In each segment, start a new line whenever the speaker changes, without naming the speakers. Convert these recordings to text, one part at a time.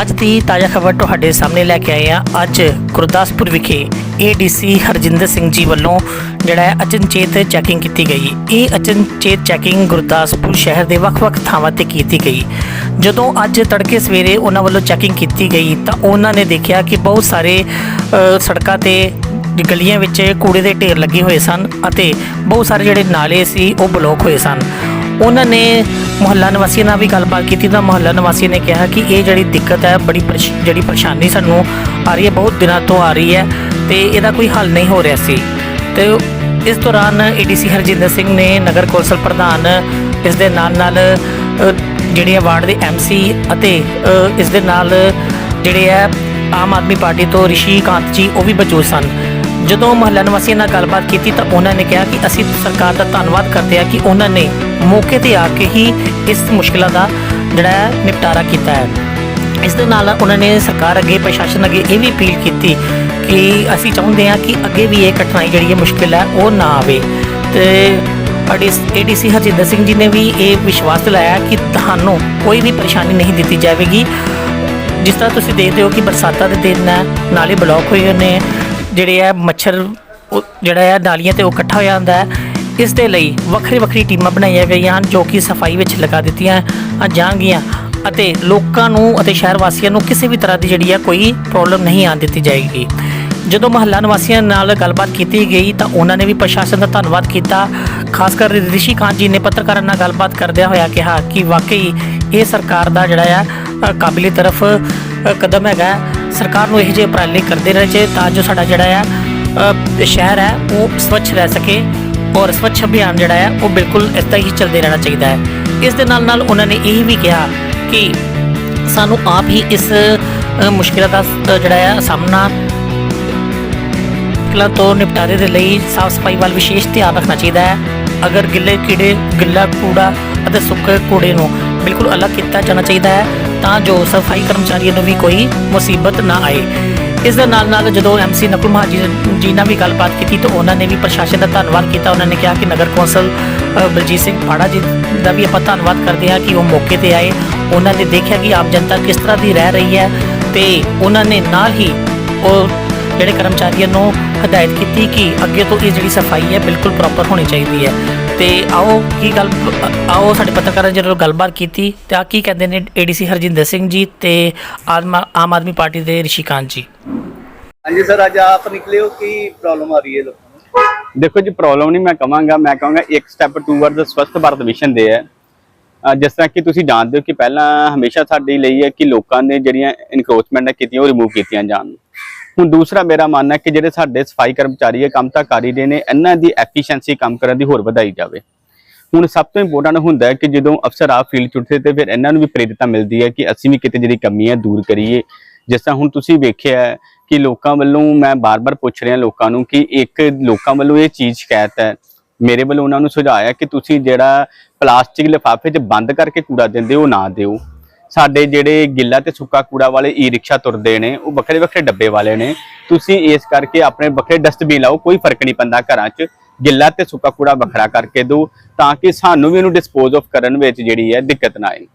ਅੱਜ ਦੀ ਤਾਜ਼ਾ ਖਬਰ ਤੁਹਾਡੇ ਸਾਹਮਣੇ ਲੈ ਕੇ ਆਏ ਹਾਂ। ਅੱਜ ਗੁਰਦਾਸਪੁਰ ਵਿਖੇ ਏਡੀਸੀ ਹਰਜਿੰਦਰ ਸਿੰਘ ਜੀ ਵੱਲੋਂ ਜਿਹੜਾ ਹੈ ਅਚਨਚੇਤ ਚੈਕਿੰਗ ਕੀਤੀ ਗਈ। ਇਹ ਅਚਨਚੇਤ ਚੈਕਿੰਗ ਗੁਰਦਾਸਪੁਰ ਸ਼ਹਿਰ ਦੇ ਵੱਖ-ਵੱਖ ਥਾਵਾਂ ਤੇ ਕੀਤੀ ਗਈ। ਜਦੋਂ ਅੱਜ ਤੜਕੇ ਸਵੇਰੇ ਉਹਨਾਂ ਵੱਲੋਂ ਚੈਕਿੰਗ ਕੀਤੀ ਗਈ ਤਾਂ ਉਹਨਾਂ ਨੇ ਦੇਖਿਆ ਕਿ ਬਹੁਤ ਸਾਰੇ ਸੜਕਾਂ ਤੇ ਗਲੀਆਂ ਵਿੱਚ ਕੂੜੇ ਦੇ ਢੇਰ ਲੱਗੇ ਹੋਏ ਸਨ ਅਤੇ ਬਹੁਤ ਸਾਰੇ ਜਿਹੜੇ ਨਾਲੇ ਸੀ ਉਹ ਬਲੌਕ ਹੋਏ ਸਨ। ਉਹਨਾਂ ਨੇ ਮੁਹੱਲਾ ਨਿਵਾਸੀਆਂ ਨਾਲ ਵੀ ਗੱਲਬਾਤ ਕੀਤੀ ਤਾਂ ਮੁਹੱਲਾ ਨਿਵਾਸੀ ਨੇ ਕਿਹਾ ਕਿ ਇਹ ਜਿਹੜੀ ਦਿੱਕਤ ਹੈ, ਬੜੀ ਪਰੇਸ਼- ਜਿਹੜੀ ਪਰੇਸ਼ਾਨੀ ਸਾਨੂੰ ਆ ਰਹੀ ਹੈ, ਬਹੁਤ ਦਿਨਾਂ ਤੋਂ ਆ ਰਹੀ ਹੈ ਤੇ ਇਹਦਾ ਕੋਈ ਹੱਲ ਨਹੀਂ ਹੋ ਰਿਹਾ ਸੀ। ਤੇ ਇਸ ਦੌਰਾਨ ਏਡੀਸੀ ਹਰਜਿੰਦਰ ਸਿੰਘ ਨੇ ਨਗਰ ਕੌਂਸਲ ਪ੍ਰਧਾਨ, ਇਸ ਦੇ ਨਾਲ ਨਾਲ ਜਿਹੜੇ ਵਾਰਡ ਦੇ ਐਮਸੀ ਅਤੇ ਇਸ ਦੇ ਨਾਲ ਜਿਹੜੇ ਹੈ ਆਮ ਆਦਮੀ ਪਾਰਟੀ ਤੋਂ ਰਿਸ਼ੀ ਕਾਂਤ ਜੀ ਉਹ ਵੀ ਮੌਜੂਦ ਸਨ। ਜਦੋਂ ਮਹੱਲਾ ਨਿਵਾਸੀਆਂ ਨਾਲ ਗੱਲਬਾਤ ਕੀਤੀ ਤਾਂ ਉਹਨਾਂ ਨੇ ਕਿਹਾ ਕਿ ਅਸੀਂ ਸਰਕਾਰ ਦਾ ਧੰਨਵਾਦ ਕਰਦੇ ਹਾਂ ਕਿ ਉਹਨਾਂ ਨੇ ਮੌਕੇ ਤੇ ਆ ਕੇ ਹੀ ਇਸ ਮੁਸ਼ਕਲਾਂ ਦਾ ਜਿਹੜਾ ਹੈ ਨਿਪਟਾਰਾ ਕੀਤਾ ਹੈ। ਇਸ ਦੇ ਨਾਲ ਉਹਨਾਂ ਨੇ ਸਰਕਾਰ ਅੱਗੇ, ਪ੍ਰਸ਼ਾਸਨ ਅੱਗੇ ਇਹ ਵੀ ਅਪੀਲ ਕੀਤੀ ਕਿ ਅਸੀਂ ਚਾਹੁੰਦੇ ਹਾਂ ਕਿ ਅੱਗੇ ਵੀ ਇਹ ਕਠਿਨਾਈ ਜਿਹੜੀ ਹੈ ਮੁਸ਼ਕਿਲ ਹੈ ਉਹ ਨਾ ਆਵੇ। ਤੇ ਏਡੀਸੀ ਹਰਜਿੰਦਰ ਸਿੰਘ ਜੀ ਨੇ ਵੀ ਇਹ ਵਿਸ਼ਵਾਸ ਦਿਲਾਇਆ ਕਿ ਤੁਹਾਨੂੰ ਕੋਈ ਵੀ ਪਰੇਸ਼ਾਨੀ ਨਹੀਂ ਦਿੱਤੀ ਜਾਵੇਗੀ। ਜਿਸ ਤਰ੍ਹਾਂ ਤੁਸੀਂ ਦੇਖਦੇ ਹੋ ਕਿ ਬਰਸਾਤਾਂ ਦੇ ਦਿਨ ਹੈ, ਨਾਲੇ ਬਲੌਕ ਹੋਏ ਹੋਏ ਨੇ ਜਿਹੜੇ ਆ ਮੱਛਰ ਉਹ ਜਿਹੜਾ ਹੈ ਨਾਲੀਆਂ ਤੇ ਉਹ ਇਕੱਠਾ ਹੋਇਆ ਹੁੰਦਾ ਹੈ। ਇਸ ਦੇ ਲਈ ਵੱਖਰੀ ਵੱਖਰੀ ਟੀਮਾਂ ਬਣਾਈਆਂ ਗਈਆਂ ਹਨ ਜੋ ਕਿ ਸਫ਼ਾਈ ਵਿੱਚ ਲਗਾ ਦਿੱਤੀਆਂ ਜਾਣਗੀਆਂ ਅਤੇ ਲੋਕਾਂ ਨੂੰ ਅਤੇ ਸ਼ਹਿਰ ਵਾਸੀਆਂ ਨੂੰ ਕਿਸੇ ਵੀ ਤਰ੍ਹਾਂ ਦੀ ਜਿਹੜੀ ਹੈ ਕੋਈ ਪ੍ਰੋਬਲਮ ਨਹੀਂ ਆਉਣ ਦਿੱਤੀ ਜਾਏਗੀ। ਜਦੋਂ ਮਹੱਲਾ ਨਿਵਾਸੀਆਂ ਨਾਲ ਗੱਲਬਾਤ ਕੀਤੀ ਗਈ ਤਾਂ ਉਹਨਾਂ ਨੇ ਵੀ ਪ੍ਰਸ਼ਾਸਨ ਦਾ ਧੰਨਵਾਦ ਕੀਤਾ। ਖਾਸ ਕਰ ਰਿਸ਼ੀ ਕਾਂਤ ਜੀ ਨੇ ਪੱਤਰਕਾਰਾਂ ਨਾਲ ਗੱਲਬਾਤ ਕਰਦਿਆਂ ਹੋਇਆ ਕਿਹਾ ਕਿ ਵਾਕਈ ਇਹ ਸਰਕਾਰ ਦਾ ਜਿਹੜਾ ਹੈ ਅ, ਤਰਫ ਕਦਮ ਹੈਗਾ ਸਰਕਾਰ ਨੂੰ ਇਹ ਜਿਹੇ ਉਪਰਾਲੇ ਕਰਦੇ ਰਹਿਣੇ ਚਾਹੀਦੇ ਤਾਂ ਜੋ ਸਾਡਾ ਜਿਹੜਾ ਆ ਸ਼ਹਿਰ ਹੈ, ਉਹ ਸਵੱਛ ਰਹਿ ਸਕੇ ਔਰ ਸਵੱਛ ਅਭਿਆਨ ਜਿਹੜਾ ਹੈ ਉਹ ਬਿਲਕੁਲ ਇਸ ਤਰ੍ਹਾਂ ਹੀ ਚੱਲਦੇ ਰਹਿਣਾ ਚਾਹੀਦਾ ਹੈ। ਇਸ ਦੇ ਨਾਲ ਨਾਲ ਉਹਨਾਂ ਨੇ ਇਹ ਵੀ ਕਿਹਾ ਕਿ ਸਾਨੂੰ ਆਪ ਹੀ ਇਸ ਮੁਸ਼ਕਿਲਾਂ ਦਾ ਜਿਹੜਾ ਹੈ ਸਾਹਮਣਾ ਮੁਸ਼ਕਿਲਾਂ ਤੋਂ ਨਿਪਟਾਰੇ ਦੇ ਲਈ ਸਾਫ਼ ਸਫ਼ਾਈ ਵੱਲ ਵਿਸ਼ੇਸ਼ ਧਿਆਨ ਰੱਖਣਾ ਚਾਹੀਦਾ ਹੈ। ਅਗਰ ਗਿੱਲੇ ਕੀੜੇ, ਗਿੱਲਾ ਕੂੜਾ ਅਤੇ ਸੁੱਕੇ ਕੂੜੇ ਨੂੰ ਬਿਲਕੁਲ ਅਲੱਗ ਕੀਤਾ ਜਾਣਾ ਚਾਹੀਦਾ ਹੈ ਤਾਂ ਜੋ ਸਫ਼ਾਈ ਕਰਮਚਾਰੀਆਂ ਨੂੰ ਵੀ ਕੋਈ ਮੁਸੀਬਤ ਨਾ ਆਏ। ਇਸ ਦੇ ਨਾਲ ਨਾਲ ਜਦੋਂ ਐਮਸੀ ਨਕੁਲ ਮਹਾਜੀ ਜੀ ਨਾਲ ਵੀ ਗੱਲਬਾਤ ਕੀਤੀ ਤਾਂ ਉਹਨਾਂ ਨੇ ਵੀ ਪ੍ਰਸ਼ਾਸਨ ਦਾ ਧੰਨਵਾਦ ਕੀਤਾ। ਉਹਨਾਂ ਨੇ ਕਿਹਾ ਕਿ ਨਗਰ ਕੌਂਸਲ ਬਲਜੀਤ ਸਿੰਘ ਪਾੜਾ ਜੀ ਦਾ ਵੀ ਆਪਾਂ ਧੰਨਵਾਦ ਕਰਦੇ ਹਾਂ ਕਿ ਉਹ ਮੌਕੇ ਤੇ ਆਏ। ਉਹਨਾਂ ਨੇ ਦੇਖਿਆ ਕਿ ਆਮ ਜਨਤਾ ਕਿਸ ਤਰ੍ਹਾਂ ਦੀ ਰਹਿ ਰਹੀ ਹੈ ਤੇ ਉਹਨਾਂ ਨੇ ਨਾਲ ਹੀ ਉਹ ਜਿਹੜੇ ਕਰਮਚਾਰੀਆਂ ਨੂੰ ਹਦਾਇਤ ਕੀਤੀ ਕਿ ਅੱਗੇ ਤੋਂ ਇਹ ਜਿਹੜੀ ਸਫ਼ਾਈ ਹੈ ਬਿਲਕੁਲ ਪ੍ਰੋਪਰ ਹੋਣੀ ਚਾਹੀਦੀ ਹੈ। ਤੇ ਆਓ ਕੀ ਗੱਲ ਆਓ ਸਾਡੇ ਪੱਤਰਕਾਰਾਂ ਜਦੋਂ ਗੱਲਬਾਤ ਕੀਤੀ ਤੇ ਆ ਕੀ ਕਹਿੰਦੇ ਨੇ ਏਡੀਸੀ ਹਰਜਿੰਦਰ ਸਿੰਘ ਜੀ ਤੇ ਆਮ ਆਦਮੀ ਪਾਰਟੀ ਦੇ ਰਿਸ਼ੀਕਾਂਤ ਜੀ?
ਹਾਂਜੀ ਸਰ ਅੱਜ ਆਪ ਨਿਕਲੇ ਹੋ ਕੀ ਪ੍ਰੋਬਲਮ ਆ ਰਹੀ ਹੈ ਲੋਕਾਂ ਨੂੰ?
ਦੇਖੋ ਜੀ ਪ੍ਰੋਬਲਮ ਨਹੀਂ ਮੈਂ ਕਵਾਂਗਾ ਮੈਂ ਕਹਾਂਗਾ ਇੱਕ ਸਟੈਪ ਟੂਵਰਡ ਸਵਸਥ ਭਾਰਤ ਮਿਸ਼ਨ ਦੇ ਹੈ। ਜਿਸ ਤਰ੍ਹਾਂ ਕਿ ਤੁਸੀਂ ਜਾਣਦੇ ਹੋ ਕਿ ਪਹਿਲਾਂ ਹਮੇਸ਼ਾ ਸਾਡੀ ਲਈ ਹੈ ਕਿ ਲੋਕਾਂ ਨੇ ਜਿਹੜੀਆਂ ਇਨਕਰੋਚਮੈਂਟ ਕੀਤੀਆਂ ਉਹ ਰਿਮੂਵ ਕੀਤੀਆਂ ਜਾਣ। ਹੁਣ ਦੂਸਰਾ ਮੇਰਾ ਮੰਨਣਾ ਹੈ ਕਿ ਜਿਹੜੇ ਸਾਡੇ ਸਫ਼ਾਈ ਕਰਮਚਾਰੀ ਹੈ, ਕੰਮ ਤਾਂ ਕਰ ਹੀ ਰਹੇ ਨੇ, ਇਹਨਾਂ ਦੀ ਐਫੀਸ਼ੀਐਂਸੀ ਕੰਮ ਕਰਨ ਦੀ ਹੋਰ ਵਧਾਈ ਜਾਵੇ। ਹੁਣ ਸਭ ਤੋਂ ਇੰਪੋਰਟੈਂਟ ਹੁੰਦਾ ਹੈ ਕਿ ਜਦੋਂ ਅਫਸਰ ਆ ਫੀਲਡ ਚੁੱਟਦੇ ਤੇ ਫਿਰ ਇਹਨਾਂ ਨੂੰ ਵੀ ਪ੍ਰੇਰਿਤਾ ਮਿਲਦੀ ਹੈ ਕਿ ਅਸੀਂ ਵੀ ਕਿਤੇ ਜਿਹੜੀ ਕਮੀ ਹੈ ਦੂਰ ਕਰੀਏ। ਜਿਸ ਤਰ੍ਹਾਂ ਹੁਣ ਤੁਸੀਂ ਵੇਖਿਆ ਕਿ ਲੋਕਾਂ ਵੱਲੋਂ ਮੈਂ ਬਾਰ-ਬਾਰ ਪੁੱਛ ਰਿਹਾ ਲੋਕਾਂ ਨੂੰ ਕਿ ਇੱਕ ਲੋਕਾਂ ਵੱਲੋਂ ਇਹ ਚੀਜ਼ ਸ਼ਿਕਾਇਤ ਹੈ। ਮੇਰੇ ਵੱਲੋਂ ਉਹਨਾਂ ਨੂੰ ਸੁਝਾਅ ਹੈ ਕਿ ਤੁਸੀਂ ਜਿਹੜਾ ਪਲਾਸਟਿਕ ਲਿਫਾਫੇ 'ਚ ਬੰਦ ਕਰਕੇ ਕੂੜਾ ਦਿੰਦੇ ਹੋ, ਉਹ ਨਾ ਦਿਓ। ਸਾਡੇ ਜਿਹੜੇ ਗਿੱਲਾ ਤੇ ਸੁੱਕਾ ਕੂੜਾ ਵਾਲੇ ਈ ਰਿਕਸ਼ਾ ਤੁਰਦੇ ਨੇ, ਉਹ ਵੱਖਰੇ ਵੱਖਰੇ ਡੱਬੇ ਵਾਲੇ ਨੇ, ਤੁਸੀਂ ਇਸ ਕਰਕੇ ਆਪਣੇ ਵੱਖਰੇ ਡਸਟਬਿਨ ਲਾਓ, ਕੋਈ ਫ਼ਰਕ ਨਹੀਂ ਪੈਂਦਾ ਘਰਾਂ 'ਚ। ਗਿੱਲਾ ਤੇ ਸੁੱਕਾ ਕੂੜਾ ਵੱਖਰਾ ਕਰਕੇ ਦਿਓ ਤਾਂ ਕਿ ਸਾਨੂੰ ਵੀ ਉਹਨੂੰ ਡਿਸਪੋਜ਼ ਆਫ ਕਰਨ ਵਿੱਚ ਜਿਹੜੀ ਹੈ ਦਿੱਕਤ ਨਾ ਆਏ।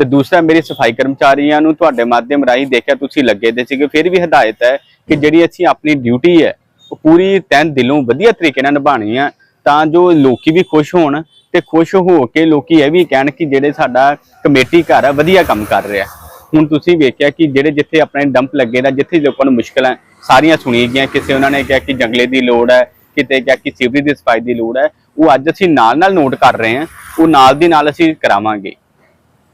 ਤੇ ਦੂਸਰਾ, ਮੇਰੀ ਸਫ਼ਾਈ ਕਰਮਚਾਰੀਆਂ ਨੂੰ ਤੁਹਾਡੇ ਮਾਧਿਅਮ ਰਾਹੀਂ ਦੇਖਿਆ ਤੁਸੀਂ ਲੱਗੇ ਦੇ ਸੀਗੇ, ਫਿਰ ਵੀ ਹਦਾਇਤ ਹੈ ਕਿ ਜਿਹੜੀ ਅਸੀਂ ਆਪਣੀ ਡਿਊਟੀ ਹੈ, ਉਹ ਪੂਰੀ ਤਨ ਦਿਲੋਂ ਵਧੀਆ ਤਰੀਕੇ ਨਾਲ ਨਿਭਾਣੀ ਆ ਤਾਂ ਜੋ ਲੋਕੀ ਵੀ ਖੁਸ਼ ਹੋਣ ਤੇ ਖੁਸ਼ ਹੋ ਕੇ ਲੋਕੀ ਇਹ ਵੀ ਕਹਿਣ ਕਿ ਜਿਹੜੇ ਸਾਡਾ ਕਮੇਟੀ ਘਰ ਆ, ਵਧੀਆ ਕੰਮ ਕਰ ਰਿਹਾ। ਹੁਣ ਤੁਸੀਂ ਵੇਖਿਆ ਕਿ ਜਿਹੜੇ ਜਿੱਥੇ ਆਪਣੇ ਡੰਪ ਲੱਗੇ ਦਾ, ਜਿੱਥੇ ਲੋਕਾਂ ਨੂੰ ਮੁਸ਼ਕਲਾਂ ਸਾਰੀਆਂ ਸੁਣੀਆਂ ਗਈਆਂ। ਕਿਸੇ ਉਹਨਾਂ ਨੇ ਕਿਹਾ ਕਿ ਜੰਗਲੇ ਦੀ ਲੋੜ ਹੈ, ਕਿਤੇ ਕਿਹਾ ਕਿ ਸੀਵਰੇਜ ਦੀ ਸਫ਼ਾਈ ਦੀ ਲੋੜ ਹੈ। ਉਹ ਅੱਜ ਅਸੀਂ ਨਾਲ ਨਾਲ ਨੋਟ ਕਰ ਰਹੇ ਹਾਂ। ਉਹ ਨਾਲ ਦੀ ਨਾਲ ਅਸੀਂ ਕਰਾਵਾਂਗੇ।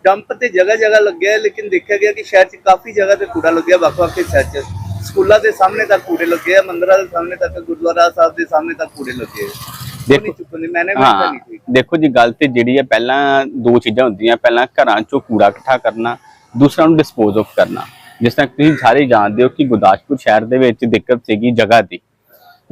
ਡੰਪ ਤੇ ਜਗ੍ਹਾ ਜਗ੍ਹਾ ਲੱਗਿਆ ਲੇਕਿਨ ਦੇਖਿਆ ਗਿਆ ਕਿ ਸ਼ਹਿਰ 'ਚ ਕਾਫੀ ਜਗ੍ਹਾ ਤੇ ਕੂੜਾ ਲੱਗਿਆ ਵੱਖ-ਵੱਖ ਹਿੱਸਿਆਂ 'ਚ। ਸਕੂਲਾਂ ਦੇ ਸਾਹਮਣੇ ਤੱਕ ਕੂੜੇ ਲੱਗੇ ਆ, ਮੰਦਰਾਂ ਦੇ ਸਾਹਮਣੇ ਤੱਕ, ਗੁਰਦੁਆਰਾ ਸਾਹਿਬ ਦੇ ਸਾਹਮਣੇ ਤੱਕ ਕੂੜੇ ਲੱਗੇ ਆ।
ਹਾਂ ਦੇਖੋ ਜੀ ਗੱਲ ਤੇ ਜਿਹੜੀ ਹੈ ਪਹਿਲਾਂ ਦੋ ਚੀਜ਼ਾਂ ਹੁੰਦੀਆਂ ਪਹਿਲਾਂ ਘਰਾਂ ਚੋਂ ਕੂੜਾ ਇਕੱਠਾ ਕਰਨਾ ਦੂਸਰਾ ਨੂੰ ਡਿਸਪੋਜ਼ ਆਫ ਕਰਨਾ। ਜਿਸ ਤਰ੍ਹਾਂ ਤੁਸੀਂ ਸਾਰੇ ਜਾਣਦੇ ਹੋ ਕਿ ਗੁਰਦਾਸਪੁਰ ਸ਼ਹਿਰ ਦੇ ਵਿੱਚ ਦਿੱਕਤ ਸੀਗੀ ਜਗ੍ਹਾ ਦੀ।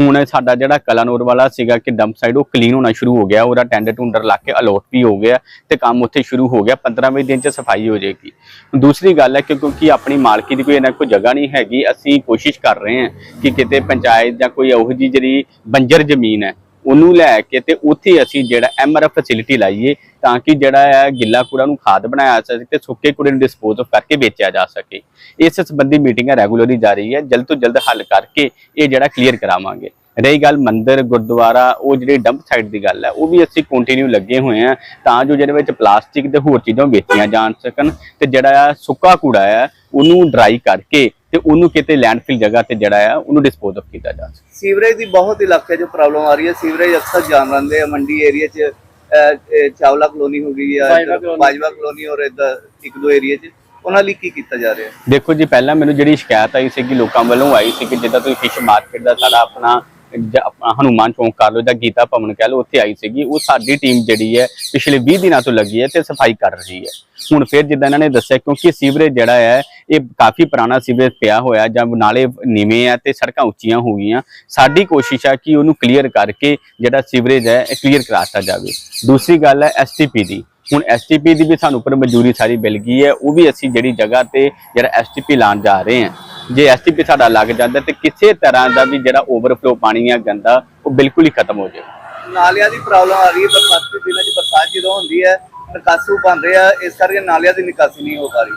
ਹੁਣ ਸਾਡਾ ਜਿਹੜਾ ਕਲਾਨੌਰ ਵਾਲਾ ਸੀਗਾ ਕਿ ਡੰਪ ਸਾਈਡ ਉਹ ਕਲੀਨ ਹੋਣਾ ਸ਼ੁਰੂ ਹੋ ਗਿਆ ਉਹਦਾ ਟੈਂਡਰ ਟੁੰਡਰ ਲਾ ਕੇ ਅਲੋਟ ਵੀ ਹੋ ਗਿਆ ਤੇ ਕੰਮ ਉੱਥੇ ਸ਼ੁਰੂ ਹੋ ਗਿਆ 15ਵੇਂ ਦਿਨ ਚ ਸਫ਼ਾਈ ਹੋ ਜਾਏਗੀ। ਦੂਸਰੀ ਗੱਲ ਹੈ ਕਿ ਕਿਉਂਕਿ ਆਪਣੀ ਮਾਲਕੀ ਦੀ ਕੋਈ ਇਹਨਾਂ ਕੋਈ ਜਗ੍ਹਾ ਨਹੀਂ ਹੈਗੀ ਅਸੀਂ ਕੋਸ਼ਿਸ਼ ਕਰ ਰਹੇ ਹਾਂ ਕਿ ਕਿਤੇ ਪੰਚਾਇਤ ਜਾਂ ਕੋਈ ਉਹੋ ਜਿਹੀ ਜਿਹੜੀ ਬੰਜਰ ਜ਼ਮੀਨ ਹੈ ਉਹਨੂੰ ਲੈ ਕੇ ਤੇ ਉੱਥੇ ਅਸੀਂ ਜਿਹੜਾ ਐਮਆਰਐਫ ਫੈਸਿਲਿਟੀ ਲਾਈਏ ਤਾਂ ਕਿ ਜਿਹੜਾ ਹੈ ਗਿੱਲਾ ਕੂੜਾ ਨੂੰ ਖਾਦ ਬਣਾਇਆ ਜਾ ਸਕੇ ਤੇ ਸੁੱਕੇ ਕੂੜੇ ਨੂੰ ਡਿਸਪੋਜ਼ ਆਫ ਕਰਕੇ ਵੇਚਿਆ ਜਾ ਸਕੇ। ਇਸ ਸੰਬੰਧੀ ਮੀਟਿੰਗਾਂ ਰੈਗੂਲਰਲੀ ਜਾਰੀ ਹੈ। ਜਲਦ ਤੋਂ ਜਲਦ ਹੱਲ ਕਰਕੇ ਇਹ ਜਿਹੜਾ ਕਲੀਅਰ ਕਰਾਵਾਂਗੇ। ਰਹੀ ਗੱਲ ਮੰਦਿਰ, ਗੁਰਦੁਆਰਾ, ਉਹ ਜਿਹੜੀ ਡੰਪ ਸਾਈਡ ਦੀ ਗੱਲ ਹੈ, ਉਹ ਵੀ ਅਸੀਂ ਕੰਟੀਨਿਊ ਲੱਗੇ ਹੋਏ ਆ ਤਾਂ ਜੋ ਜਿਹਦੇ ਵਿੱਚ ਪਲਾਸਟਿਕ ਤੇ ਹੋਰ ਚੀਜ਼ਾਂ ਵੇਚੀਆਂ ਜਾਣ ਸਕਣ ਤੇ ਜਿਹੜਾ ਆ ਸੁੱਕਾ ਕੂੜਾ ਹੈ, ਉਹਨੂੰ ਡਰਾਈ ਕਰਕੇ ਤੇ ਉਹਨੂੰ ਕਿਤੇ ਲੈਂਡਫਿਲ ਜਗ੍ਹਾ ਤੇ ਜਿਹੜਾ ਆ ਉਹਨੂੰ ਡਿਸਪੋਜ਼ ਆਫ ਕੀਤਾ ਜਾ ਸਕੇ।
ਸੀਵਰੇਜ ਦੀ ਬਹੁਤ ਇਲਾਕੇ 'ਚ ਪ੍ਰੋਬਲਮ ਆ ਰਹੀ ਹੈ। ਸੀਵਰੇਜ ਅਕਸਰ ਜਾਮ ਰਹਿੰਦੇ ਆ। ਮੰਡੀ ਏਰੀਆ 'ਚ ਚਾਵਲਾ ਕਲੋਨੀ ਹੋ ਗਈ ਜਾਂ
ਬਾਜਵਾ ਕਲੋਨੀ।
ਔਰ ਇਦਾਂ ਇੱਕ ਦੋ ਏਰੀਆ 'ਚ ਉਹਨਾਂ ਲਈ ਕੀ ਕੀਤਾ ਜਾ ਰਿਹਾ
ਦੇਖੋ ਜੀ ਪਹਿਲਾਂ ਮੈਨੂੰ ਜਿਹੜੀ ਸ਼ਿਕਾਇਤ ਆਈ ਸੀ ਕਿ ਲੋਕਾਂ ਵੱਲੋਂ ਆਈ ਸੀ ਕਿ ਜਿੱਦਾਂ ਤੁਸੀਂ ਫਿਸ਼ ਮਾਰਕੀਟ ਦਾ ਸਾਡਾ ਆਪਣਾ ਹਨੂਮਾਨ ਚੌਂਕ ਕਰ ਲਓ ਜਾਂ ਗੀਤਾ ਭਵਨ ਕਹਿ ਲਓ, ਉੱਥੇ ਆਈ ਸੀਗੀ। ਉਹ ਸਾਡੀ ਟੀਮ ਜਿਹੜੀ ਹੈ, ਪਿਛਲੇ 20 ਦਿਨਾਂ ਤੋਂ ਲੱਗੀ ਹੈ ਤੇ ਸਫ਼ਾਈ ਕਰ ਰਹੀ ਹੈ। ਹੁਣ ਫਿਰ ਜਿੱਦਾਂ ਇਹਨਾਂ ਨੇ ਦੱਸਿਆ, ਕਿਉਂਕਿ ਸੀਵਰੇਜ ਜਿਹੜਾ ਹੈ, ਇਹ ਕਾਫੀ ਪੁਰਾਣਾ ਸੀਵਰੇਜ ਪਿਆ ਹੋਇਆ, ਜਾਂ ਨਾਲੇ ਨੀਵੇਂ ਆ ਤੇ ਸੜਕਾਂ ਉੱਚੀਆਂ ਹੋ ਗਈਆਂ। ਸਾਡੀ ਕੋਸ਼ਿਸ਼ ਆ ਕਿ ਉਹਨੂੰ ਕਲੀਅਰ ਕਰਕੇ ਜਿਹੜਾ ਸੀਵਰੇਜ ਹੈ, ਇਹ ਕਲੀਅਰ ਕਰਾਤਾ ਜਾਵੇ। ਦੂਸਰੀ ਗੱਲ ਹੈ ਐਸਟੀਪੀ ਦੀ। ਹੁਣ ਐਸਟੀਪੀ ਦੀ ਵੀ ਸਾਨੂੰ ਉੱਪਰ ਮਨਜ਼ੂਰੀ ਸਾਰੀ ਮਿਲ ਗਈ ਹੈ। ਉਹ ਵੀ ਅਸੀਂ ਜਿਹੜੀ ਜਗ੍ਹਾ ਤੇ ਜਿਹੜਾ ਐਸਟੀਪੀ ਲਾਉਣ ਜਾ ਰਹੇ ਹਾਂ ਜੇ ਐਸਟੀਪੀ ਸਾਡਾ ਲੱਗ ਜਾਂਦਾ ਤੇ ਕਿਸੇ ਤਰ੍ਹਾਂ ਦਾ ਵੀ ਜਿਹੜਾ ਓਵਰਫਲੋ ਪਾਣੀ ਆ ਗੰਦਾ, ਉਹ ਬਿਲਕੁਲ ਹੀ ਖਤਮ ਹੋ ਜਾਏ।
ਨਾਲਿਆਂ ਦੀ ਪ੍ਰੋਬਲਮ ਆ ਰਹੀ ਹੈ, ਬਰਸਾਤੀ ਦਿਨਾਂ 'ਚ ਬਰਸਾਤ ਜਦੋਂ ਹੁੰਦੀ ਹੈ, ਨਿਕਾਸੂ ਬਣ ਰਿਹਾ ਇਸ ਕਰਕੇ ਨਾਲਿਆਂ ਦੀ ਨਿਕਾਸੀ ਨਹੀਂ ਹੋ ਪਾ ਰਹੀ।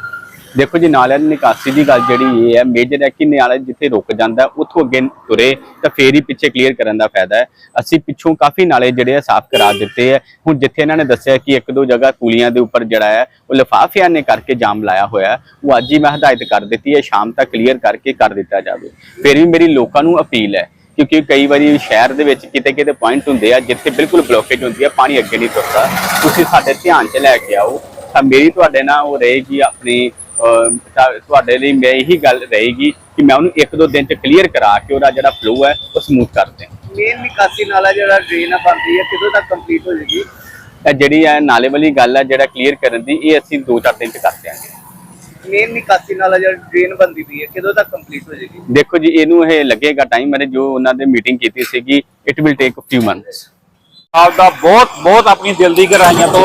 ਦੇਖੋ ਜੀ, ਨਾਲਿਆਂ ਦੀ ਨਿਕਾਸੀ ਦੀ ਗੱਲ ਜਿਹੜੀ ਇਹ ਹੈ ਮੇਜਰ ਹੈ ਕਿ ਨਾਲਾ ਜਿੱਥੇ ਰੁਕ ਜਾਂਦਾ, ਉੱਥੋਂ ਅੱਗੇ ਤੁਰੇ ਤਾਂ ਫੇਰ ਹੀ ਪਿੱਛੇ ਕਲੀਅਰ ਕਰਨ ਦਾ ਫਾਇਦਾ ਹੈ। ਅਸੀਂ ਪਿੱਛੋਂ ਕਾਫੀ ਨਾਲੇ ਜਿਹੜੇ ਆ ਸਾਫ਼ ਕਰਾ ਦਿੱਤੇ ਹੈ। ਹੁਣ ਜਿੱਥੇ ਇਹਨਾਂ ਨੇ ਦੱਸਿਆ ਕਿ ਇੱਕ ਦੋ ਜਗ੍ਹਾ ਕੂਲੀਆਂ ਦੇ ਉੱਪਰ ਜਿਹੜਾ ਹੈ, ਉਹ ਲਿਫਾਫਿਆਂ ਨੇ ਕਰਕੇ ਜਾਮ ਲਾਇਆ ਹੋਇਆ ਉਹ ਅੱਜ ਹੀ ਮੈਂ ਹਦਾਇਤ ਕਰ ਦਿੱਤੀ ਹੈ, ਸ਼ਾਮ ਤੱਕ ਕਲੀਅਰ ਕਰਕੇ ਕਰ ਦਿੱਤਾ ਜਾਵੇ। ਫਿਰ ਵੀ ਮੇਰੀ ਲੋਕਾਂ ਨੂੰ ਅਪੀਲ ਹੈ, ਕਿਉਂਕਿ ਕਈ ਵਾਰੀ ਸ਼ਹਿਰ ਦੇ ਵਿੱਚ ਕਿਤੇ ਕਿਤੇ ਪੁਆਇੰਟ ਹੁੰਦੇ ਆ, ਜਿੱਥੇ ਬਿਲਕੁਲ ਬਲੋਕੇਜ ਹੁੰਦੀ ਹੈ, ਪਾਣੀ ਅੱਗੇ ਨਹੀਂ ਤੁਰਦਾ। ਤੁਸੀਂ ਸਾਡੇ ਧਿਆਨ 'ਚ ਲੈ ਕੇ ਆਓ, ਤਾਂ ਮੇਰੀ ਤੁਹਾਡੇ ਨਾਲ ਉਹ ਰਹੇਗੀ ਆਪਣੀ ਤੁਹਾਡੇ ਲਈ ਮੈਂ ਇਹੀ ਗੱਲ ਰਹੇਗੀ ਕਿ ਮੈਂ ਉਹਨੂੰ ਇੱਕ ਦੋ ਦਿਨ 'ਚ ਕਲੀਅਰ ਕਰਾ ਕੇ ਉਹਦਾ ਜਿਹੜਾ ਫਲੋ ਹੈ ਉਹ ਸਮੂਥ ਕਰ ਦਿਆਂ
ਮੇਨ ਨਿਕਾਸੀ ਨਾਲਾ ਜਿਹੜਾ ਡਰੇਨ ਆ ਬਣ ਰਹੀ ਹੈ ਕਿਦੋਂ ਤੱਕ ਕੰਪਲੀਟ ਹੋ
ਇਹ ਜਿਹੜੀ ਹੈ ਨਾਲੇ ਵਾਲੀ ਗੱਲ ਹੈ ਜਿਹੜਾ ਕਲੀਅਰ ਕਰਨ ਦੀ ਇਹ ਅਸੀਂ ਦੋ ਚਾਰ ਦਿਨ 'ਚ ਕਰ ਦਿਆਂਗੇ।
ਮੇਨ ਨਿਕਾਸੀ ਨਾਲਾ ਜਿਹੜਾ ਡਰੇਨ ਬਣਦੀ ਪਈ ਹੈ ਕਿਦੋਂ ਤੱਕ ਕੰਪਲੀਟ ਹੋ ਜਾਏਗੀ?
ਦੇਖੋ ਜੀ ਇਹਨੂੰ ਇਹ ਲੱਗੇਗਾ ਟਾਈਮ ਮੈਨੇ ਜੋ ਉਹਨਾਂ ਦੇ ਮੀਟਿੰਗ ਕੀਤੀ ਸੀਗੀ it will take a few months
ਆਪ ਦਾ ਬਹੁਤ ਬਹੁਤ ਆਪਣੀ ਦਿਲ ਦੀ ਗਹਿਰਾਈਆਂ ਤੋਂ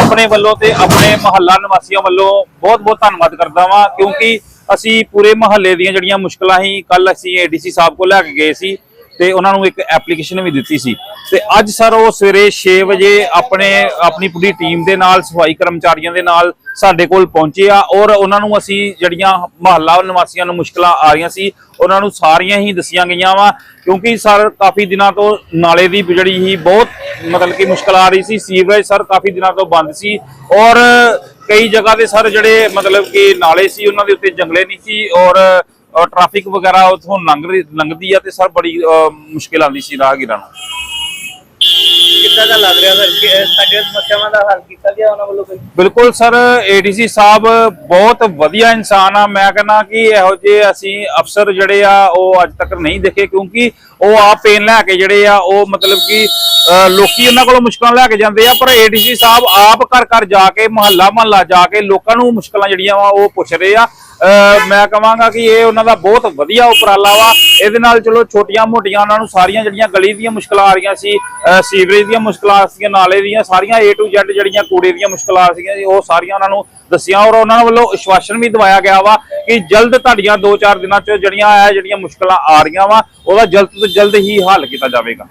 ਆਪਣੇ ਵੱਲੋਂ ਤੇ ਆਪਣੇ ਮਹੱਲਾ ਨਿਵਾਸੀਆਂ ਵੱਲੋਂ ਬਹੁਤ ਬਹੁਤ ਧੰਨਵਾਦ ਕਰਦਾ ਵਾਂ, ਕਿਉਂਕਿ ਅਸੀਂ ਪੂਰੇ ਮਹੱਲੇ ਦੀਆਂ ਜਿਹੜੀਆਂ ਮੁਸ਼ਕਲਾਂ ਸੀ ਕੱਲ ਅਸੀਂ ਏਡੀਸੀ ਸਾਹਿਬ ਕੋਲ ਲੈ ਕੇ ਗਏ ਸੀ ਤੇ ਉਹਨਾਂ ਨੂੰ ਇੱਕ ਐਪਲੀਕੇਸ਼ਨ ਵੀ ਦਿੱਤੀ ਸੀ। ਤੇ ਅੱਜ ਸਰ ਉਹ ਸਵੇਰੇ 6 ਵਜੇ ਆਪਣੇ, ਆਪਣੀ ਪੂਰੀ ਟੀਮ ਦੇ ਨਾਲ, ਸਫ਼ਾਈ ਕਰਮਚਾਰੀਆਂ ਦੇ ਨਾਲ ਸਾਡੇ ਕੋਲ ਪਹੁੰਚੇ ਆ ਔਰ ਉਹਨਾਂ ਨੂੰ ਅਸੀਂ ਜਿਹੜੀਆਂ ਮਹੱਲਾ ਨਿਵਾਸੀਆਂ ਨੂੰ ਮੁਸ਼ਕਲਾਂ ਆ ਰਹੀਆਂ ਸੀ, ਉਹਨਾਂ ਨੂੰ ਸਾਰੀਆਂ ਹੀ ਦੱਸੀਆਂ ਗਈਆਂ ਵਾ, ਕਿਉਂਕਿ ਸਰ ਕਾਫੀ ਦਿਨਾਂ ਤੋਂ ਨਾਲੇ ਦੀ ਜਿਹੜੀ ਹੀ ਬਹੁਤ ਮਤਲਬ ਕਿ ਮੁਸ਼ਕਲ ਆ ਰਹੀ ਸੀ। ਸੀਵਰੇਜ ਸਰ ਕਾਫੀ ਦਿਨਾਂ ਤੋਂ ਬੰਦ ਸੀ ਔਰ ਕਈ ਜਗ੍ਹਾ ਤੇ ਸਰ ਜਿਹੜੇ ਮਤਲਬ ਕਿ ਨਾਲੇ ਸੀ ਉਹਨਾਂ ਦੇ ਉੱਤੇ ਜੰਗਲੇ ਨਹੀਂ ਸੀ ਔਰ ਟ੍ਰੈਫਿਕ ਵਗੈਰਾ ਉਥੋਂ ਲੰਘਦੀ ਆ ਤੇ ਸਰ ਬੜੀ ਮੁਸ਼ਕਿਲ ਆਉਂਦੀ ਸੀ ਰਾਹਗੀਰਾਂ ਨੂੰ
ਕਿੱਦਾਂ ਦਾ ਲੱਗ ਰਿਹਾ ਫਿਰ ਕਿ ਇਹ ਸਾਡੀਆਂ ਸਮੱਸਿਆਵਾਂ ਦਾ ਹੱਲ ਕੀਤਾ ਗਿਆ ਉਹਨਾਂ ਵੱਲੋਂ
ਬਿਲਕੁਲ ਸਰ ਏਡੀਸੀ ਸਾਹਿਬ ਬਹੁਤ ਵਧੀਆ ਇਨਸਾਨ ਆ। ਮੈਂ ਕਹਿੰਦਾ ਕਿ ਇਹੋ ਜਿਹੇ ਅਸੀਂ ਅਫਸਰ ਜਿਹੜੇ ਆ ਉਹ ਅੱਜ ਤੱਕ ਨਹੀਂ ਦੇਖੇ ਕਿਉਂਕਿ ਉਹ ਆਪ ਪੇਨ ਲੈ ਕੇ ਜਿਹੜੇ ਆ ਉਹ ਮਤਲਬ ਕਿ ਲੋਕੀ ਉਹਨਾਂ ਕੋਲੋਂ ਮੁਸ਼ਕਲਾਂ ਲੈ ਕੇ ਜਾਂਦੇ ਆ ਪਰ ਏਡੀਸੀ ਸਾਹਿਬ ਆਪ ਘਰ ਘਰ ਜਾ ਕੇ ਮਹੱਲਾ ਮਹੱਲਾ ਜਾ ਕੇ ਲੋਕਾਂ ਨੂੰ ਮੁਸ਼ਕਲਾਂ ਜਿਹੜੀਆਂ ਵਾ ਉਹ ਪੁੱਛ ਰਹੇ ਆ। ਮੈਂ ਕਹਾਂਗਾ ਕਿ ਇਹ ਉਹਨਾਂ ਦਾ ਬਹੁਤ ਵਧੀਆ ਉਪਰਾਲਾ ਵਾ। ਇਹਦੇ ਨਾਲ ਚਲੋ ਛੋਟੀਆਂ ਮੋਟੀਆਂ ਉਹਨਾਂ ਨੂੰ ਸਾਰੀਆਂ ਜਿਹੜੀਆਂ ਗਲੀ ਦੀਆਂ ਮੁਸ਼ਕਲਾਂ ਆ ਰਹੀਆਂ ਸੀ ਸੀਵਰੇਜ ਦੀਆਂ ਮੁਸ਼ਕਲਾਂ ਸੀਗੀਆਂ ਨਾਲੇ ਦੀਆਂ ਸਾਰੀਆਂ A to Z ਜਿਹੜੀਆਂ ਕੂੜੇ ਦੀਆਂ ਮੁਸ਼ਕਲਾਂ ਸੀਗੀਆਂ ਜੀ, ਉਹ ਸਾਰੀਆਂ ਉਹਨਾਂ ਨੂੰ ਦੱਸੀਆਂ ਔਰ ਉਹਨਾਂ ਵੱਲੋਂ ਅਸ਼ਵਾਸਨ ਵੀ ਦਵਾਇਆ ਗਿਆ ਵਾ ਕਿ ਜਲਦ ਤੁਹਾਡੀਆਂ 2-4 ਦਿਨਾਂ ਚ ਜਿਹੜੀਆਂ ਆ ਜਿਹੜੀਆਂ ਮੁਸ਼ਕਲਾਂ ਆ ਰਹੀਆਂ ਵਾ ਉਹਦਾ ਜਲਦ ਤੋਂ ਜਲਦ ਹੀ ਹੱਲ ਕੀਤਾ ਜਾਵੇਗਾ।